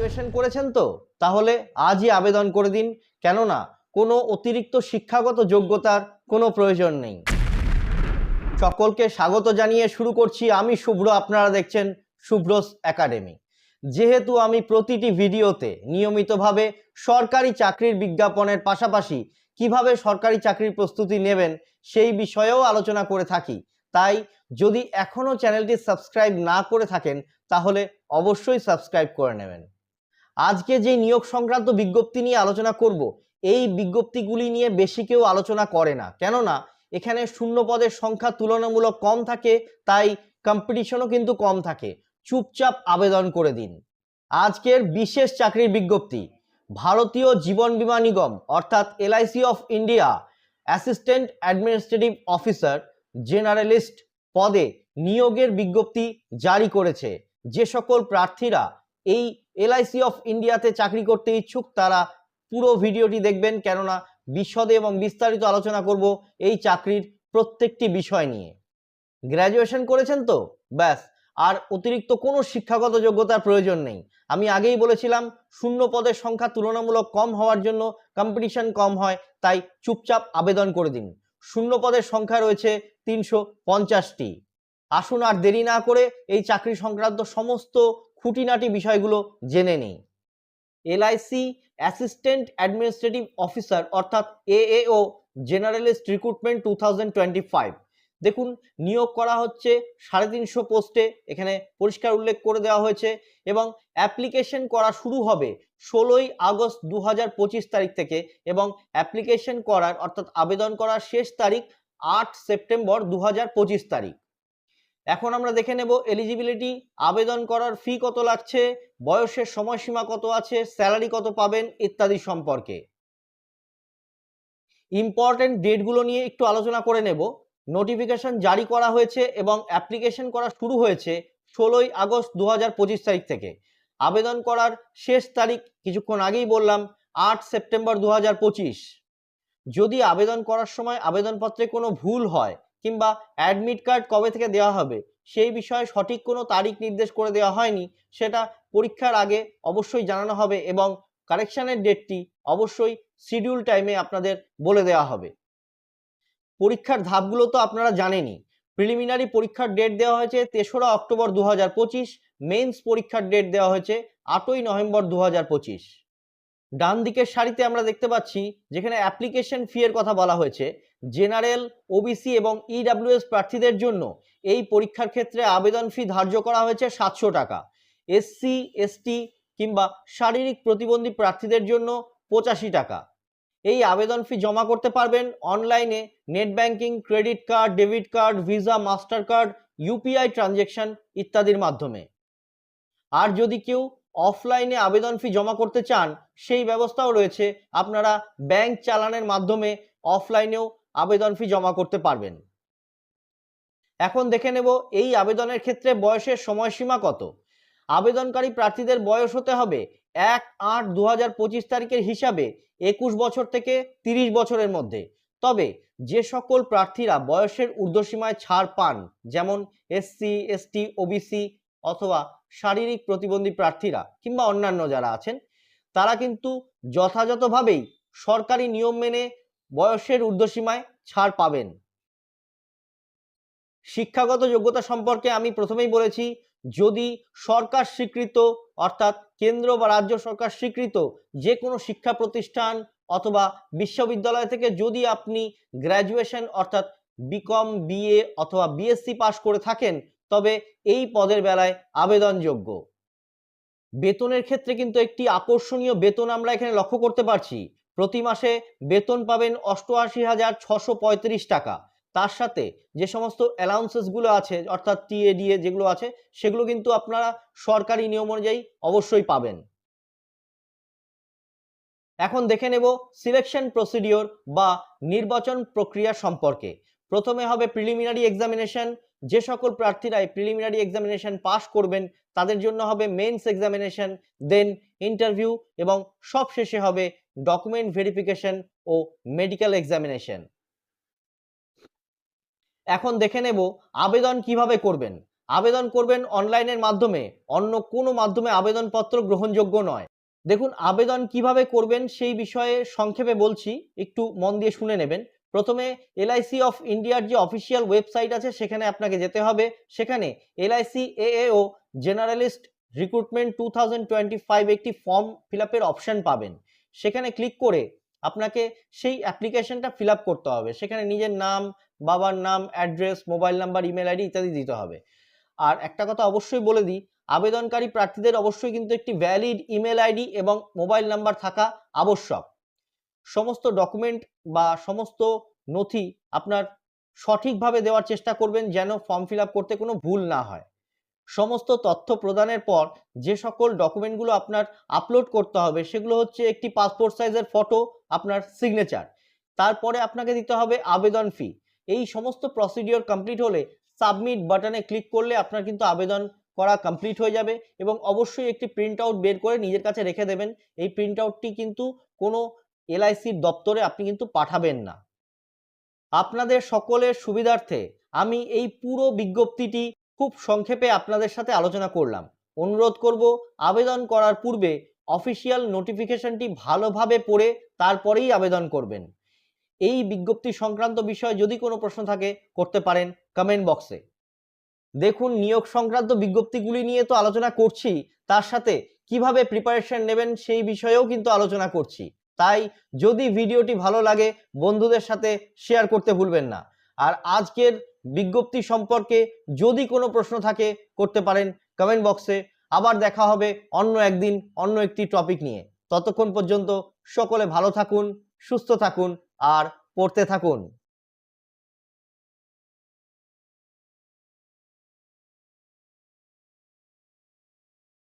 Graduation করেছেন তো? তাহলে আজই আবেদন করে দিন। কেননা কোনো অতিরিক্ত শিক্ষাগত যোগ্যতার কোনো প্রয়োজন নেই। সকলকে স্বাগত জানিয়ে শুরু করছি আমি শুভ্র। আপনারা দেখছেন শুভ্রস একাডেমি। যেহেতু আমি প্রতিটি ভিডিওতে নিয়মিতভাবে সরকারি চাকরির বিজ্ঞাপনের পাশাপাশি কীভাবে সরকারি চাকরির প্রস্তুতি নেবেন সেই বিষয়েও আলোচনা করে থাকি, তাই যদি এখনও চ্যানেলটি সাবস্ক্রাইব না করে থাকেন, তাহলে অবশ্যই সাবস্ক্রাইব করে নেবেন। আজকে যে নিয়োগ সংক্রান্ত বিজ্ঞপ্তি নিয়ে আলোচনা করব, এই বিজ্ঞপ্তিগুলি নিয়ে বেশি কেউ আলোচনা করে না। কেননা, এখানে শূন্য পদের সংখ্যা তুলনামূলক কম থাকে, তাই কম্পিটিশনও কিন্তু কম থাকে। চুপচাপ আবেদন করে দিন। আজকের বিশেষ চাকরির বিজ্ঞপ্তি, ভারতীয় জীবন বীমা নিগম, অর্থাৎ LIC of India, assistant administrative officer generalist পদে নিয়োগের বিজ্ঞপ্তি জারি করেছে। যে সকল প্রার্থীরা এই এলআইসি অফ ইন্ডিয়াতে চাকরি করতে ইচ্ছুক তারা পুরো ভিডিওটি দেখবেন, কেননা বিশদে এবং বিস্তারিত আলোচনা করব এই চাকরির প্রত্যেকটি বিষয় নিয়ে। গ্র্যাজুয়েশন করেছেন তো? ব্যাস, আর অতিরিক্ত কোনো শিক্ষাগত যোগ্যতার প্রয়োজন নেই। আমি আগেই বলেছিলাম, শূন্য পদের সংখ্যা তুলনামূলক কম হওয়ার জন্য কম্পিটিশন কম হয়, তাই চুপচাপ আবেদন করে দিন। শূন্য পদের সংখ্যা রয়েছে তিনশো পঞ্চাশটি। আসুন আর দেরি না করে এই চাকরি সংক্রান্ত সমস্ত খুঁটিনাটি বিষয়গুলো জেনে নিই। এলআইসি অ্যাসিস্ট্যান্ট অ্যাডমিনিস্ট্রেটিভ অফিসার অর্থাৎ এএও, জেনারেলিস্ট রিক্রুটমেন্ট টু দেখুন, নিয়োগ করা হচ্ছে সাড়ে তিনশো পোস্টে, এখানে পরিষ্কার উল্লেখ করে দেওয়া হয়েছে এবং অ্যাপ্লিকেশন করা শুরু হবে ষোলোই আগস্ট দু হাজার পঁচিশ তারিখ থেকে এবং অ্যাপ্লিকেশন করার অর্থাৎ আবেদন করার শেষ তারিখ আট সেপ্টেম্বর দু হাজার পঁচিশ তারিখ। এখন আমরা দেখে নেব এলিজিবিলিটি আবেদন করার ফি কত লাগছে, বয়সের সময়সীমা কত আছে স্যালারি কত পাবেন ইত্যাদি সম্পর্কে। ইম্পর্টেন্ট ডেটগুলো নিয়ে একটু আলোচনা করে নেব। নোটিফিকেশন জারি করা হয়েছে এবং অ্যাপ্লিকেশন করা শুরু হয়েছে ষোলোই আগস্ট দু তারিখ থেকে। আবেদন করার শেষ তারিখ কিছুক্ষণ আগেই বললাম, আট সেপ্টেম্বর দু যদি আবেদন করার সময় আবেদনপত্রে কোনো ভুল হয় কিংবা অ্যাডমিট কার্ড কবে থেকে দেওয়া হবে? সেই বিষয়ে সঠিক কোনো তারিখ নির্দেশ করে দেওয়া হয়নি, সেটা পরীক্ষার আগে অবশ্যই জানানো হবে এবং কারেকশানের ডেটটি অবশ্যই শিডিউল টাইমে আপনাদের বলে দেওয়া হবে। পরীক্ষার ধাপগুলো তো আপনারা জানেনই। প্রিলিমিনারি পরীক্ষার ডেট দেওয়া হয়েছে তেসরা অক্টোবর দু হাজার পঁচিশ মেন্স পরীক্ষার ডেট দেওয়া হয়েছে আটই নভেম্বর দু হাজার পঁচিশ। ডান দিকের সারিতে আমরা দেখতে পাচ্ছি যেখানে অ্যাপ্লিকেশন ফি এর কথা বলা হয়েছে জেনারেল ওবিসি এবং ইডাব্লিউএস প্রার্থীদের জন্য এই পরীক্ষার ক্ষেত্রে আবেদন ফি ধার্য করা হয়েছে সাতশো টাকা। এসসি এসটি কিংবা শারীরিক প্রতিবন্ধী প্রার্থীদের জন্য পঁচাশি টাকা। এই আবেদন ফি জমা করতে পারবেন অনলাইনে net banking credit card debit card Visa Mastercard UPI transaction ইত্যাদির মাধ্যমে। আর যদি কেউ অফলাইনে আবেদন ফি জমা করতে চান, সেই ব্যবস্থাও রয়েছে। আপনারা ব্যাংক চালানের মাধ্যমে অফলাইনেও আবেদন ফি জমা করতে পারবেন। এখন দেখে নেব, এই আবেদনের ক্ষেত্রে বয়সের সময়সীমা কত? আবেদনকারী প্রার্থীদের বয়স হতে হবে এক আট দু পঁচিশ তারিখের হিসাবে একুশ বছর থেকে তিরিশ বছরের মধ্যে। তবে যে সকল প্রার্থীরা বয়সের ঊর্ধ্বসীমায় ছাড় পান, যেমন এসসি, এসটি, ওবিসি অথবা শারীরিক প্রতিবন্ধী প্রার্থীরা কিংবা অন্যান্য যারা আছেন, তারা কিন্তু যথাযথভাবেই সরকারি নিয়ম মেনে বয়সের ঊর্ধ্বসীমায় ছাড় পাবেন। শিক্ষাগত যোগ্যতা সম্পর্কে আমি প্রথমেই বলেছি, যদি সরকার স্বীকৃত, অর্থাৎ কেন্দ্র বা রাজ্য সরকার স্বীকৃত যে কোনো শিক্ষা প্রতিষ্ঠান অথবা বিশ্ববিদ্যালয় থেকে যদি আপনি গ্র্যাজুয়েশন, অর্থাৎ বিকম বিএ অথবা বিএসসি পাশ করে থাকেন তবে এই পদের বেলায় আবেদনযোগ্য। বেতনের ক্ষেত্রে কিন্তু একটি আকর্ষণীয় বেতন আমরা এখানে লক্ষ্য করতে পারছি। প্রতি মাসে বেতন পাবেন অষ্টআশি হাজার ছশো পঁয়ত্রিশ টাকা। তার সাথে যে সমস্ত অ্যালাউন্সেসগুলো আছে, অর্থাৎ টিএডিএ যেগুলো আছে, সেগুলো কিন্তু আপনারা সরকারি নিয়ম অনুযায়ী অবশ্যই পাবেন। এখন দেখে নেব সিলেকশন প্রসিডিওর বা নির্বাচন প্রক্রিয়া সম্পর্কে। প্রথমে হবে প্রিলিমিনারি এক্সামিনেশন যে সকল প্রার্থীরা এই প্রিলিমিনারি এক্সামিনেশন পাস করবেন, তাদের জন্য হবে মেন্স এক্সামিনেশন দেন ইন্টারভিউ এবং সব শেষে হবে ডকুমেন্ট ভেরিফিকেশন ও মেডিকেল এক্সামিনেশন এখন দেখে নেব আবেদন কীভাবে করবেন। আবেদন করবেন অনলাইনের মাধ্যমে, অন্য কোনো মাধ্যমে আবেদনপত্র গ্রহণযোগ্য নয়। দেখুন, আবেদন কীভাবে করবেন সেই বিষয়ে সংক্ষেপে বলছি, একটু মন দিয়ে শুনে নেবেন। প্রথমে এলআইসি অফ ইন্ডিয়ার যে অফিসিয়াল ওয়েবসাইট আছে, সেখানে আপনাকে যেতে হবে। সেখানে LIC AAO generalist recruitment two thousand twenty five একটি ফর্ম ফিল আপের অপশন পাবেন। সেখানে ক্লিক করে আপনাকে সেই অ্যাপ্লিকেশনটা ফিল আপ করতে হবে। সেখানে নিজের নাম, বাবার নাম, address, mobile number, email ID ইত্যাদি দিতে হবে। আর একটা কথা অবশ্যই বলে দিই, আবেদনকারী প্রার্থীদের অবশ্যই কিন্তু একটি ভ্যালিড ইমেল আইডি এবং মোবাইল নাম্বার থাকা আবশ্যক। সমস্ত ডকুমেন্ট বা সমস্ত নথি আপনার সঠিকভাবে দেওয়ার চেষ্টা করবেন যেন ফর্ম ফিল করতে কোনো ভুল না হয়। সমস্ত তথ্য প্রদানের পর যে সকল ডকুমেন্টগুলো আপনার আপলোড করতে হবে সেগুলো হচ্ছে একটি পাসপোর্ট সাইজের ফটো আপনার সিগনেচার তারপরে আপনাকে দিতে হবে আবেদন ফি এই সমস্ত প্রসিডিওর কমপ্লিট হলে সাবমিট বাটনে ক্লিক করলে আপনার কিন্তু আবেদন করা কমপ্লিট হয়ে যাবে এবং অবশ্যই একটি প্রিন্ট আউট বের করে নিজের কাছে রেখে দেবেন। এই প্রিন্ট আউটটি কিন্তু কোনো এলআইসির দপ্তরে আপনি কিন্তু পাঠাবেন না। আপনাদের সকলের সুবিধার্থে আমি এই পুরো বিজ্ঞপ্তিটি খুব সংক্ষেপে আপনাদের সাথে আলোচনা করলাম। অনুরোধ করব, আবেদন করার পূর্বে অফিসিয়াল নোটিফিকেশনটি ভালোভাবে পড়ে তারপরেই আবেদন করবেন। এই বিজ্ঞপ্তি সংক্রান্ত বিষয়ে যদি কোনো প্রশ্ন থাকে, করতে পারেন কমেন্ট বক্সে দেখুন, নিয়োগ সংক্রান্ত বিজ্ঞপ্তিগুলি নিয়ে তো আলোচনা করছি, তার সাথে কীভাবে প্রিপারেশন নেবেন সেই বিষয়েও কিন্তু আলোচনা করছি। তাই যদি ভিডিওটি ভালো লাগে, বন্ধুদের সাথে শেয়ার করতে ভুলবেন না। আর আজকের বিজ্ঞপ্তি সম্পর্কে যদি কোনো প্রশ্ন থাকে, করতে পারেন কমেন্ট বক্সে আবার দেখা হবে অন্য একদিন অন্য একটি টপিক নিয়ে। ততক্ষণ পর্যন্ত সকলে ভালো থাকুন, সুস্থ থাকুন, আর পড়তে থাকুন।